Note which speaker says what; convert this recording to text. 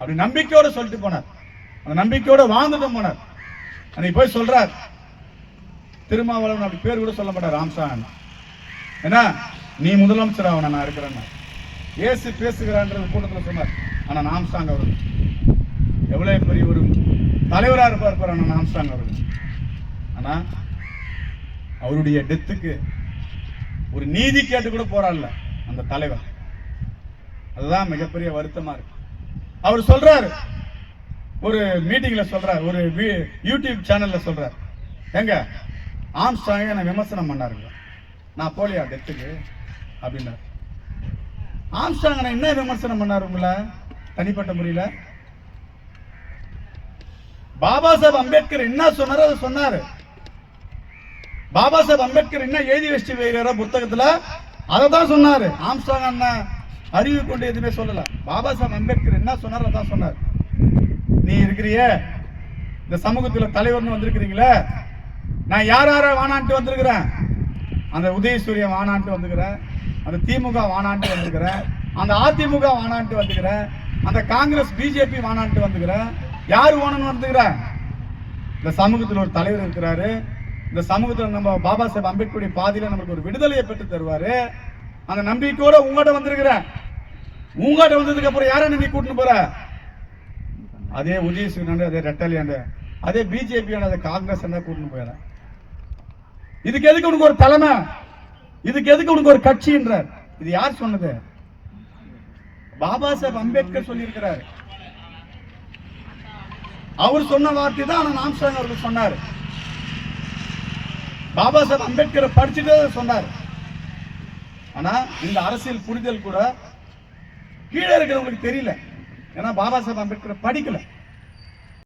Speaker 1: அப்படி நம்பிக்கையோட சொல்லிட்டு போனார். அந்த நம்பிக்கையோட வாழ்ந்துட்டு போனார். அன்னைக்கு போய் சொல்றார். திருமாவளவன் அப்படி பேர் கூட சொல்ல மாட்டார் ராம்சான். என்ன நீ முதலமைச்சர் அவனை நான் இருக்கிறேன்னா. ஏசு பேசுகிறான்றது கூட்டத்தில் சொன்னார். ஆனா நாம்சாங் அவர்கள். எவ்வளோ பெரிய ஒரு தலைவராக இருப்பார் பார் ஆனால் நாம்சாங் அவர்கள். ஆனா அவருடைய டெத்துக்கு ஒரு நீதி கேட்டு கூட போறான்ல அந்த தலைவர். அதுதான் மிகப்பெரிய வருத்தமாக இருக்கு. அவர் சொல்றாரு. ஒரு மீட்டிங்ல சொல்றாரு. ஒரு யூடியூப் சேனல்ல சொல்றாரு. எங்க? ஆம்ஸ்டாங்க என்ன விமர்சனம் பண்ணாருங்க. நான் போலியா டெத்துக்கு? அப்படின்னாரு. ஆம்ஸ்டாங்க என்ன விமர்சனம் பண்ணாரு உங்களை? தனிப்பட்ட முறையில? பாபா சாஹேப் அம்பேத்கர் என்ன சொன்னாரோ அதை சொன்னாரு. பாபா சாஹேப் அம்பேத்கர் என்ன எழுதி வச்சு வைக்கிறாரோ புத்தகத்துல? அதை தான் சொன்னாரு. ஆம்ஸ்டாங் அண்ணன் அறிவு கொண்டு எதுவுமே சொல்லல. பாபா சாஹேப் அம்பேத்கர் என்ன சொன்னார் அதான் சொன்னார். நீ இருக்கிறிய இந்த சமூகத்துல தலைவர்னு வந்திருக்கிறீங்களே நான் யார் யார வானான்ட்டு வந்திருக்கிறேன்? அந்த உதயசூரியன் வானான்ட்டு வந்துக்கிறேன் அந்த திமுக வானான்ட்டு வந்துக்கிறேன் அந்த அதிமுக வானான்ட்டு வந்துக்கிறேன் அந்த காங்கிரஸ் பிஜேபி வானான்ட்டு வந்துக்கிறேன் யார் ஓனன்னு வந்துக்கிறேன் இந்த சமூகத்தில் ஒரு தலைவர் இருக்கிறாரு. இந்த சமூகத்தில் நம்ம பாபா சாஹேப் அம்பேத்கருடைய பாதையில் நமக்கு ஒரு விடுதலையை பெற்று தருவாரு. அந்த நம்பிக்கையோட உங்கள்கிட்ட வந்திருக்கிறேன். உங்கள்கிட்ட வந்ததுக்கு அப்புறம் யாரை நீ கூட்டின்னு போற? அதே உதயசூரியன் அதே ரெட்டலியாண்டு அதே பிஜேபி அதே காங்கிரஸ் என்ன கூட்டின்னு இதுக்கு எதுக்கு உனக்கு ஒரு தலைமை? இதுக்கு எதுக்கு உனக்கு ஒரு கட்சின்றார்? இது யார் சொன்னது? பாபா சாஹேப் அம்பேத்கர் சொல்லியிருக்கிறார். அவர் சொன்ன வார்த்தை தான் ஆனா நாம்சாங் அவர்கள் சொன்னார். பாபா சாஹேப் அம்பேத்கரை படிச்சுட்டு சொன்னார். ஆனா இந்த அரசியல் புரிதல் கூட கீழே இருக்கிறவங்களுக்கு தெரியல. ஏன்னா பாபா சாஹேப் அம்பேத்கரை படிக்கல.